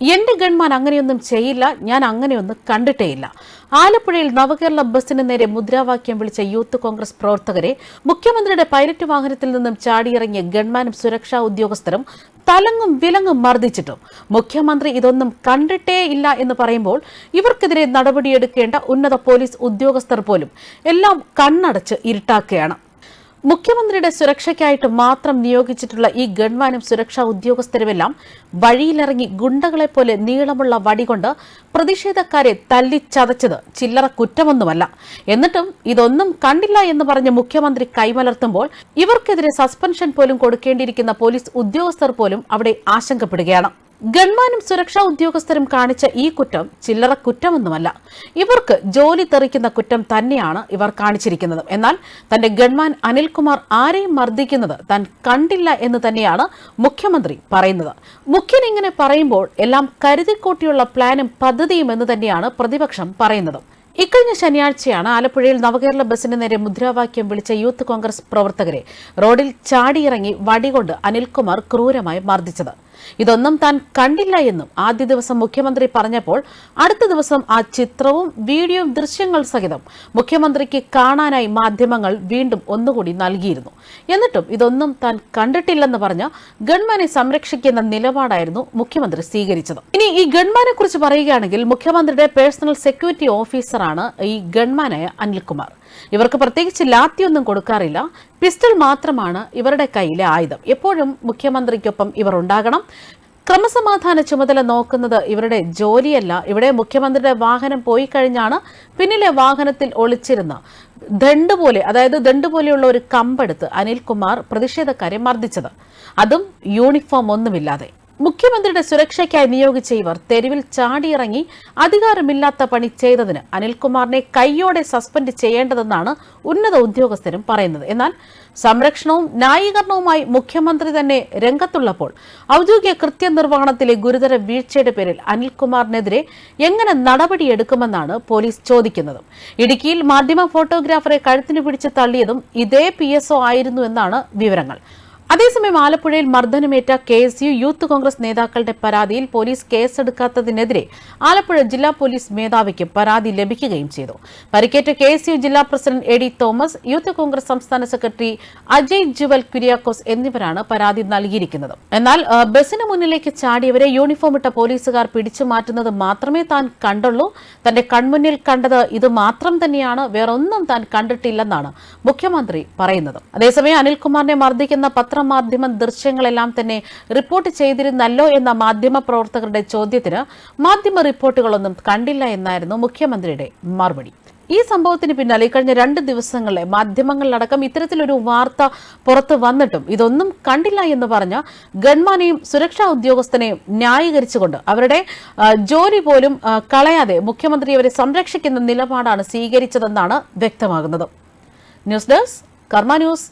എന്റെ ഗൺമാൻ അങ്ങനെയൊന്നും ചെയ്യില്ല ഞാൻ അങ്ങനെയൊന്നും കണ്ടിട്ടേയില്ല. ആലപ്പുഴയിൽ നവകേരള ബസിന് നേരെ മുദ്രാവാക്യം വിളിച്ച യൂത്ത് കോൺഗ്രസ് പ്രവർത്തകരെ മുഖ്യമന്ത്രിയുടെ പൈലറ്റ് വാഹനത്തിൽ നിന്നും ചാടിയിറങ്ങിയ ഗൺമാനും സുരക്ഷാ ഉദ്യോഗസ്ഥരും തലങ്ങും വിലങ്ങും മർദ്ദിച്ചിട്ടും. മുഖ്യമന്ത്രി ഇതൊന്നും കണ്ടിട്ടേ ഇല്ല എന്ന് പറയുമ്പോൾ ഇവർക്കെതിരെ നടപടിയെടുക്കേണ്ട ഉന്നത പോലീസ് ഉദ്യോഗസ്ഥർ പോലും എല്ലാം കണ്ണടച്ച് ഇരുട്ടാക്കുകയാണ്. മുഖ്യമന്ത്രിയുടെ സുരക്ഷയ്ക്കായിട്ട് മാത്രം നിയോഗിച്ചിട്ടുള്ള ഈ ഗൺമാനും സുരക്ഷാ ഉദ്യോഗസ്ഥരുമെല്ലാം വഴിയിലിറങ്ങി ഗുണ്ടകളെ പോലെ നീളമുള്ള വടികൊണ്ട് പ്രതിഷേധക്കാരെ തല്ലിച്ചതച്ചത് ചില്ലറ കുറ്റമൊന്നുമല്ല. എന്നിട്ടും ഇതൊന്നും കണ്ടില്ല എന്ന് പറഞ്ഞ് മുഖ്യമന്ത്രി കൈമലർത്തുമ്പോൾ ഇവർക്കെതിരെ സസ്പെൻഷൻ പോലും കൊടുക്കേണ്ടിയിരിക്കുന്ന പോലീസ് ഉദ്യോഗസ്ഥർ പോലും അവിടെ ആശങ്കപ്പെടുകയാണ്. ഗൺമാനും സുരക്ഷാ ഉദ്യോഗസ്ഥരും കാണിച്ച ഈ കുറ്റം ചില്ലറ കുറ്റമൊന്നുമല്ല. ഇവർക്ക് ജോലി തെറിക്കുന്ന കുറ്റം തന്നെയാണ് ഇവർ കാണിച്ചിരിക്കുന്നത്. എന്നാൽ തന്റെ ഗൺമാൻ അനിൽകുമാർ ആരെയും മർദ്ദിക്കുന്നത് താൻ കണ്ടില്ല എന്ന് തന്നെയാണ് മുഖ്യമന്ത്രി പറയുന്നത്. മുഖ്യൻ ഇങ്ങനെ പറയുമ്പോൾ എല്ലാം കരുതിക്കൂട്ടിയുള്ള പ്ലാനും പദ്ധതിയും എന്ന് തന്നെയാണ് പ്രതിപക്ഷം പറയുന്നത്. ഇക്കഴിഞ്ഞ ശനിയാഴ്ചയാണ് ആലപ്പുഴയിൽ നവകേരള ബസിന് നേരെ മുദ്രാവാക്യം വിളിച്ച യൂത്ത് കോൺഗ്രസ് പ്രവർത്തകരെ റോഡിൽ ചാടിയിറങ്ങി വടികൊണ്ട് അനിൽകുമാർ ക്രൂരമായി മർദ്ദിച്ചത്. ഇതൊന്നും താൻ കണ്ടില്ല എന്നും ആദ്യ ദിവസം മുഖ്യമന്ത്രി പറഞ്ഞപ്പോൾ അടുത്ത ദിവസം ആ ചിത്രവും വീഡിയോയും ദൃശ്യങ്ങൾ സഹിതം മുഖ്യമന്ത്രിക്ക് കാണാനായി മാധ്യമങ്ങൾ വീണ്ടും ഒന്നുകൂടി നൽകിയിരുന്നു. എന്നിട്ടും ഇതൊന്നും താൻ കണ്ടിട്ടില്ലെന്ന് പറഞ്ഞ് ഗൺമാനെ സംരക്ഷിക്കുന്ന നിലപാടായിരുന്നു മുഖ്യമന്ത്രി സ്വീകരിച്ചത്. ഇനി ഈ ഗൺമാനെ കുറിച്ച് പറയുകയാണെങ്കിൽ മുഖ്യമന്ത്രിയുടെ പേഴ്സണൽ സെക്യൂരിറ്റി ഓഫീസറാണ് ഈ ഗൺമാനായ അനിൽകുമാർ. ഇവർക്ക് പ്രത്യേകിച്ച് ലാത്തിയൊന്നും കൊടുക്കാറില്ല. പിസ്റ്റൾ മാത്രമാണ് ഇവരുടെ കയ്യിലെ ആയുധം. എപ്പോഴും മുഖ്യമന്ത്രിക്കൊപ്പം ഇവർ ഉണ്ടാകണം. ക്രമസമാധാന ചുമതല നോക്കുന്നത് ഇവരുടെ ജോലിയല്ല. ഇവിടെ മുഖ്യമന്ത്രിയുടെ വാഹനം പോയി കഴിഞ്ഞാണ് പിന്നിലെ വാഹനത്തിൽ ഒളിച്ചിരുന്ന ദണ്ട് പോലെ അതായത് ദണ്ട് പോലെയുള്ള ഒരു കമ്പെടുത്ത് അനിൽകുമാർ പ്രതിഷേധക്കാരെ മർദ്ദിച്ചത്. അതും യൂണിഫോം ഒന്നുമില്ലാതെ. മുഖ്യമന്ത്രിയുടെ സുരക്ഷയ്ക്കായി നിയോഗിച്ച ഇവർ തെരുവിൽ ചാടിയിറങ്ങി അധികാരമില്ലാത്ത പണി ചെയ്തതിന് അനിൽകുമാറിനെ കൈയോടെ സസ്പെൻഡ് ചെയ്യേണ്ടതെന്നാണ് ഉന്നത ഉദ്യോഗസ്ഥരും പറയുന്നത്. എന്നാൽ സംരക്ഷണവും ന്യായീകരണവുമായി മുഖ്യമന്ത്രി തന്നെ രംഗത്തുള്ളപ്പോൾ ഔദ്യോഗിക കൃത്യനിർവഹണത്തിലെ ഗുരുതര വീഴ്ചയുടെ പേരിൽ അനിൽകുമാറിനെതിരെ എങ്ങനെ നടപടിയെടുക്കുമെന്നാണ് പോലീസ് ചോദിക്കുന്നത്. ഇടുക്കിയിൽ മാധ്യമ ഫോട്ടോഗ്രാഫറെ കഴുത്തിന് പിടിച്ച് തള്ളിയതും ഇതേ പി ആയിരുന്നു എന്നാണ് വിവരങ്ങൾ. അതേസമയം ആലപ്പുഴയിൽ മർദ്ദനമേറ്റ K S U youth Congress നേതാക്കളുടെ പരാതിയിൽ പോലീസ് കേസെടുക്കാത്തതിനെതിരെ ആലപ്പുഴ ജില്ലാ പോലീസ് മേധാവിക്ക് പരാതി ലഭിക്കുകയും ചെയ്തു. പരിക്കേറ്റ കെ എസ് യു ജില്ലാ president A D Thomas youth Congress സംസ്ഥാന സെക്രട്ടറി അജയ് ജുവൽ കുര്യാക്കോസ് എന്നിവരാണ് പരാതി നൽകിയിരിക്കുന്നത്. എന്നാൽ ബസിന് മുന്നിലേക്ക് ചാടിയവരെ യൂണിഫോം ഇട്ട പോലീസുകാർ പിടിച്ചു മാറ്റുന്നത് മാത്രമേ താൻ കണ്ടുള്ളൂ. തന്റെ കൺമുന്നിൽ കണ്ടത് ഇത് മാത്രം തന്നെയാണ് വേറൊന്നും താൻ കണ്ടിട്ടില്ലെന്നാണ് മുഖ്യമന്ത്രി പറയുന്നത്. അതേസമയം അനിൽകുമാറിനെ മർദ്ദിക്കുന്ന പത്രമാധ്യമ ദൃശ്യങ്ങളെല്ലാം തന്നെ റിപ്പോർട്ട് ചെയ്തിരുന്നല്ലോ എന്ന മാധ്യമ പ്രവർത്തകരുടെ ചോദ്യത്തിന് മാധ്യമ റിപ്പോർട്ടുകളൊന്നും കണ്ടില്ല എന്നായിരുന്നു മുഖ്യമന്ത്രിയുടെ മറുപടി. ഈ സംഭവത്തിന് പിന്നാലെ കഴിഞ്ഞ രണ്ട് ദിവസങ്ങളിലെ മാധ്യമങ്ങളിലടക്കം ഇത്തരത്തിലൊരു വാർത്ത പുറത്തു വന്നിട്ടും ഇതൊന്നും കണ്ടില്ല എന്ന് പറഞ്ഞ ഗൺമാനെയും സുരക്ഷാ ഉദ്യോഗസ്ഥനെയും ന്യായീകരിച്ചുകൊണ്ട് അവരുടെ ജോലി പോലും കളയാതെ മുഖ്യമന്ത്രി അവരെ സംരക്ഷിക്കുന്ന നിലപാടാണ് സ്വീകരിച്ചതെന്നാണ് വ്യക്തമാകുന്നത്. News desk Karma news.